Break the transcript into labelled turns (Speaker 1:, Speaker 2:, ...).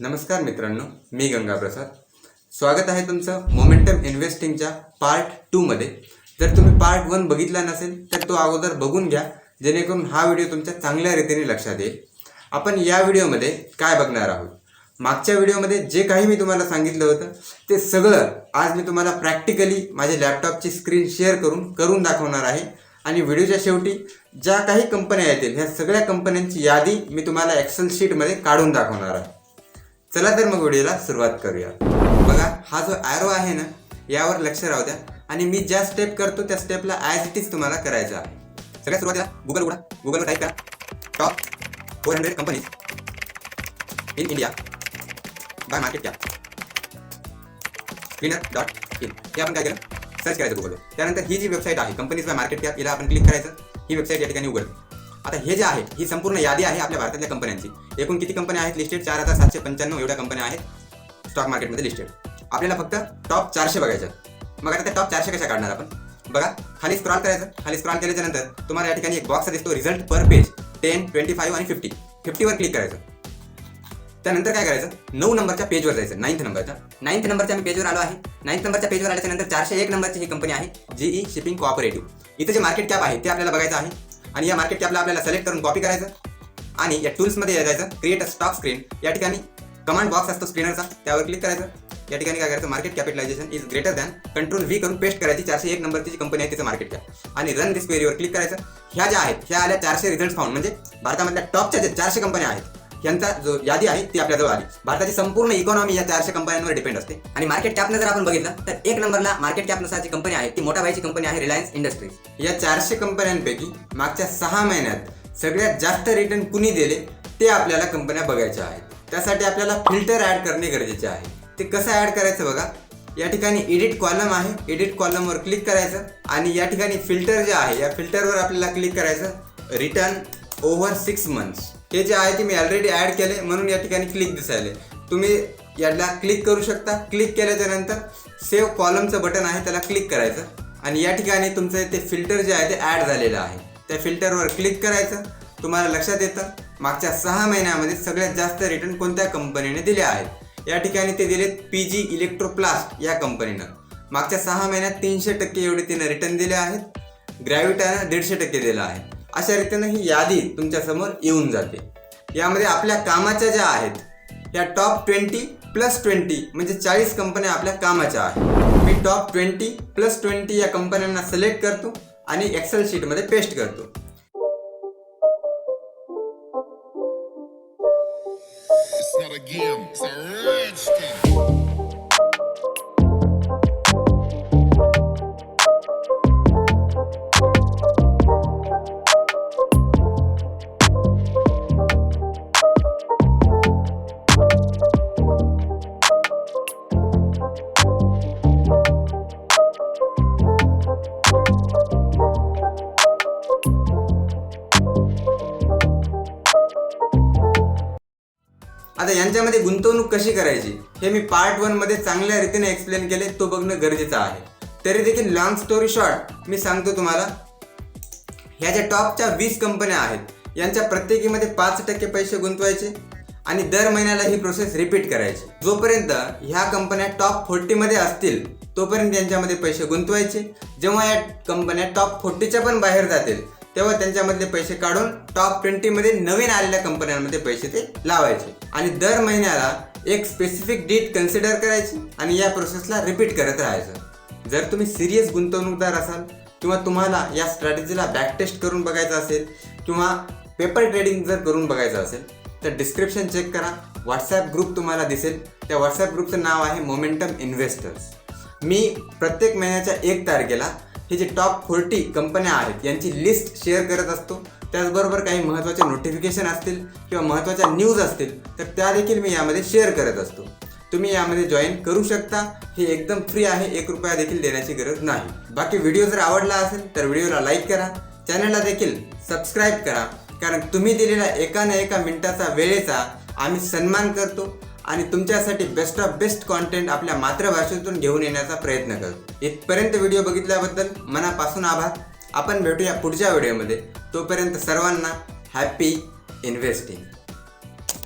Speaker 1: नमस्कार मित्रांनो मी गंगा प्रसाद स्वागत आहे तुमचं मोमेंटम इन्व्हेस्टिंगच्या पार्ट टूमध्ये जर तुम्ही पार्ट वन बघितला नसेल तर तो अगोदर बघून घ्या जेणेकरून हा व्हिडिओ तुमच्या चांगल्या रीतीने लक्षात येईल. आपण या व्हिडिओमध्ये काय बघणार आहोत? मागच्या व्हिडिओमध्ये जे काही मी तुम्हाला सांगितलं होतं ते सगळं आज मी तुम्हाला प्रॅक्टिकली माझ्या लॅपटॉपची स्क्रीन शेअर करून करून दाखवणार आहे. आणि व्हिडिओच्या शेवटी ज्या काही कंपन्या येतील ह्या सगळ्या कंपन्यांची यादी मी तुम्हाला एक्सेल शीटमध्ये काढून दाखवणार आहे. चला तर मग व्हिडिओला सुरुवात करूया. बघा हा जो ॲरो आहे ना यावर लक्ष राहू द्या. आणि मी ज्या स्टेप करतो त्या स्टेपला ॲज इट इज तुम्हाला करायचं आहे. सगळ्यात सुरुवातीला गुगल उघडा. गुगलवर टाईप करा. Top four hundred companies in India by market cap screener dot in हे आपण काय केलं? सर्च करायचं गुगलवर त्यानंतर ही जी वेबसाईट आहे कंपनीज बाय मार्केट कॅप हिला आपण क्लिक करायचं. ही वेबसाईट या ठिकाणी उघडते. आता हे जे आहे ही संपूर्ण यादी आहे आपल्या भारतातल्या कंपन्यांची. एकूण किती कंपन्या आहेत लिस्टेड चार हजार सातशे पंच्याण्णव एवढ्या कंपन्या आहेत स्टॉक मार्केटमध्ये लिस्टेड आपल्याला फक्त टॉप चारशे बघायचं मग आता त्या टॉप चारशे कशा काढणार आपण? बघा खाली स्क्रॉल करायचं. खाली स्क्रॉल केल्याच्यानंतर तुम्हाला या ठिकाणी एक बॉक्स दिसतो result per page ten twenty five आणि फिफ्टी फिफ्टीवर क्लिक करायचं. त्यानंतर काय करायचं? नऊ नंबरच्या पेजवर जायचं. नाईन्थ नंबरच्या. नाईन्थ नंबरच्या मी पेजवर आलो आहे. नाईन्थ नंबरच्या पेजवर आल्याच्यानंतर चारशे एक नंबरची ही कंपनी आहे जीई शिपिंग कॉपरेटिव्ह इथं जे मार्केट कॅप आहे ते आपल्याला बघायचं आहे. आणि या मार्केट कॅपला आपल्याला सिलेक्ट करून कॉपी करायचं आणि या टूल्समध्ये जायचं क्रिएट अ स्टॉक स्क्रीन या ठिकाणी कमांड बॉक्स असतो स्क्रीनरचा त्यावर क्लिक करायचं. या ठिकाणी काय करायचं? Market capitalization is greater than control V करून पेस्ट करायची. चारशे एक नंबरची जी कंपनी आहे तिचं मार्केट कॅप आणि रन दिस क्वेरीवर क्लिक करायचं. ह्या ज्या आहेत ह्या आल्या चारशे रिझल्ट फाउंड म्हणजे भारतामधल्या टॉपच्या ज्या चारशे कंपन्या आहेत यांचा जो यादी आहे ती आपल्याजवळ आली. भारताची संपूर्ण इकॉनॉमी या चारशे कंपन्यांवर डिपेंड असते. आणि मार्केट कॅपनं जर आपण बघितलं तर एक नंबरला मार्केट कॅपनुसार जी कंपनी आहे ती मोठा भाईची कंपनी आहे रिलायन्स इंडस्ट्रीज या चारशे कंपन्यांपैकी मागच्या सहा महिन्यात सगळ्यात जास्त रिटर्न कुणी दिले ते आपल्याला कंपन्या बघायच्या आहेत. त्यासाठी आपल्याला फिल्टर ॲड करणे गरजेचे आहे. ते कसं ॲड करायचं बघा? या ठिकाणी एडिट कॉलम आहे. एडिट कॉलमवर क्लिक करायचं. आणि या ठिकाणी फिल्टर जे आहे या फिल्टरवर आपल्याला क्लिक करायचं रिटर्न ओव्हर सिक्स मंथ्स हे जे आहे ते मी ऑलरेडी ॲड केले म्हणून या ठिकाणी क्लिक दिसायले. तुम्ही याला क्लिक करू शकता. क्लिक केल्याच्यानंतर सेव्ह कॉलमचं बटन आहे त्याला क्लिक करायचं. आणि या ठिकाणी तुमचं ते फिल्टर जे आहे ते ॲड झालेलं आहे. त्या फिल्टरवर क्लिक करायचं. तुम्हाला लक्षात येतं मागच्या सहा महिन्यामध्ये सगळ्यात जास्त रिटर्न कोणत्या कंपनीने दिले आहेत? या ठिकाणी ते दिलेत पी जी इलेक्ट्रोप्लास्ट या कंपनीनं मागच्या सहा महिन्यात तीनशे टक्के एवढे तिनं रिटर्न दिले आहेत. ग्रॅव्हिटानं दीडशे टक्के दिलं आहे. अशा रीतीनं ही यादी तुमच्यासमोर येऊन जाते. यामध्ये आपल्या कामाच्या ज्या आहेत या टॉप ट्वेंटी प्लस ट्वेंटी म्हणजे चाळीस कंपन्या आपल्या कामाच्या आहेत. मी टॉप ट्वेंटी प्लस ट्वेंटी या कंपन्यांना सिलेक्ट करतो आणि एक्सेल शीटमध्ये पेस्ट करतो.
Speaker 2: It's not a game, it's a rich game.
Speaker 1: आता यांच्यामध्ये गुंतवणूक कशी करायची? हे मी पार्ट वनमध्ये चांगल्या रीतीने एक्सप्लेन केले. तो बघणं गरजेचं आहे. तरी देखील लॉंग स्टोरी शॉर्ट मी सांगतो तुम्हाला. ह्या ज्या टॉपच्या वीस कंपन्या आहेत यांच्या प्रत्येकीमध्ये पाच टक्के पैसे गुंतवायचे आणि दर महिन्याला ही प्रोसेस रिपीट करायची. जोपर्यंत ह्या कंपन्या टॉप फोर्टीमध्ये असतील तोपर्यंत यांच्यामध्ये पैसे गुंतवायचे. जेव्हा या कंपन्या टॉप फोर्टीच्या पण बाहेर जातील तेव्हा त्यांच्यामधले पैसे काढून टॉप ट्वेंटीमध्ये नवीन आलेल्या कंपन्यांमध्ये पैसे ते लावायचे. आणि दर महिन्याला एक स्पेसिफिक डेट कन्सिडर करायची आणि या प्रोसेसला रिपीट करत राहायचं. जर तुम्ही सिरियस गुंतवणूकदार असाल किंवा तुम्हाला या स्ट्रॅटेजीला बॅक टेस्ट करून बघायचं असेल किंवा पेपर ट्रेडिंग जर करून बघायचं असेल तर डिस्क्रिप्शन चेक करा. व्हॉट्सॲप ग्रुप तुम्हाला दिसेल. त्या व्हॉट्सॲप ग्रुपचं नाव आहे मोमेंटम इन्व्हेस्टर्स मी प्रत्येक महिन्याच्या एक तारखेला हे जे टॉप फोर्टी कंपन्या आहेत यांची लिस्ट शेअर करत असतो. त्याचबरोबर काही महत्त्वाचे नोटिफिकेशन असतील किंवा महत्त्वाच्या न्यूज असतील तर त्या देखील मी यामध्ये शेअर करत असतो. तुम्ही यामध्ये जॉईन करू शकता. हे एकदम फ्री आहे. एक रुपया देखील देण्याची गरज नाही. बाकी व्हिडिओ जर आवडला असेल तर व्हिडिओला लाईक करा. चॅनलला देखील सबस्क्राईब करा. कारण तुम्ही दिलेल्या एका ना एका मिनिटाचा वेळेचा आम्ही सन्मान करतो. आणि तुमच्यासाठी बेस्ट ऑफ बेस्ट कॉन्टेंट आपल्या मातृभाषेतून घेऊन येण्याचा प्रयत्न करतो. इथपर्यंत व्हिडिओ बघितल्याबद्दल मनापासून आभार. आपण भेटूया पुढच्या व्हिडिओमध्ये तोपर्यंत सर्वांना हॅपी इन्व्हेस्टिंग